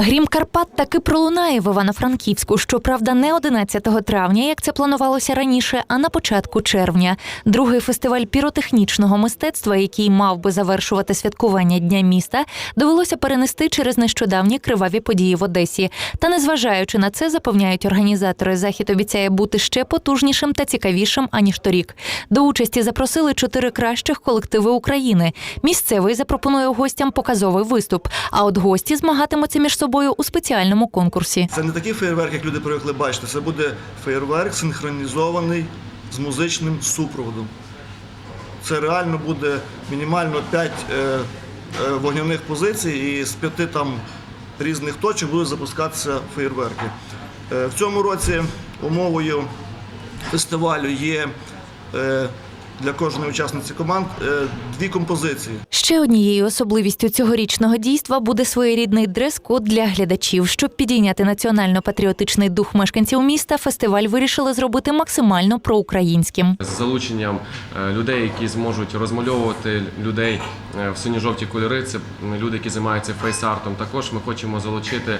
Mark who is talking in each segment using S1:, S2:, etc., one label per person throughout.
S1: Грім Карпат таки пролунає в Івано-Франківську. Щоправда, не 11 травня, як це планувалося раніше, а на початку червня. Другий фестиваль піротехнічного мистецтва, який мав би завершувати святкування Дня міста, довелося перенести через нещодавні криваві події в Одесі. Та незважаючи на це, запевняють організатори, захід обіцяє бути ще потужнішим та цікавішим аніж торік. До участі запросили чотири кращих колективи України. Місцевий запропонує гостям показовий виступ. А от гості змагатимуться між собою у спеціальному конкурсі.
S2: Це не такий феєрверк, як люди привикли бачити. Це буде феєрверк синхронізований з музичним супроводом. Це реально буде мінімально 5 е, е, вогняних позицій і з п'яти там різних точок будуть запускатися феєрверки. Е, в цьому році умовою фестивалю є для кожної учасниці команд е, дві композиції.
S1: Ще однією особливістю цьогорічного дійства буде своєрідний дрес-код для глядачів. Щоб підійняти національно-патріотичний дух мешканців міста, фестиваль вирішили зробити максимально проукраїнським.
S3: з залученням е, людей, які зможуть розмальовувати людей е, в синьо-жовті кольори. Це люди, які займаються фейс-артом. Також ми хочемо залучити.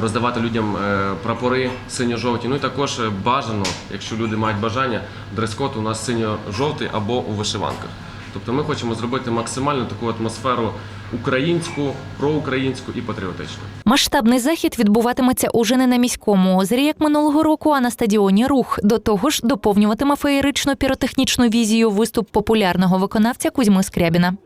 S3: Роздавати людям е, прапори синьо-жовті. Ну і також е, бажано, якщо люди мають бажання, дрес-код у нас синьо-жовтий або у вишиванках. Тобто ми хочемо зробити максимально таку атмосферу українську, проукраїнську і патріотичну.
S1: Масштабний захід відбуватиметься уже не на міському озері, як минулого року, а на стадіоні Рух. До того ж, доповнюватиме феєричну піротехнічну візію виступ популярного виконавця Кузьми Скрябіна.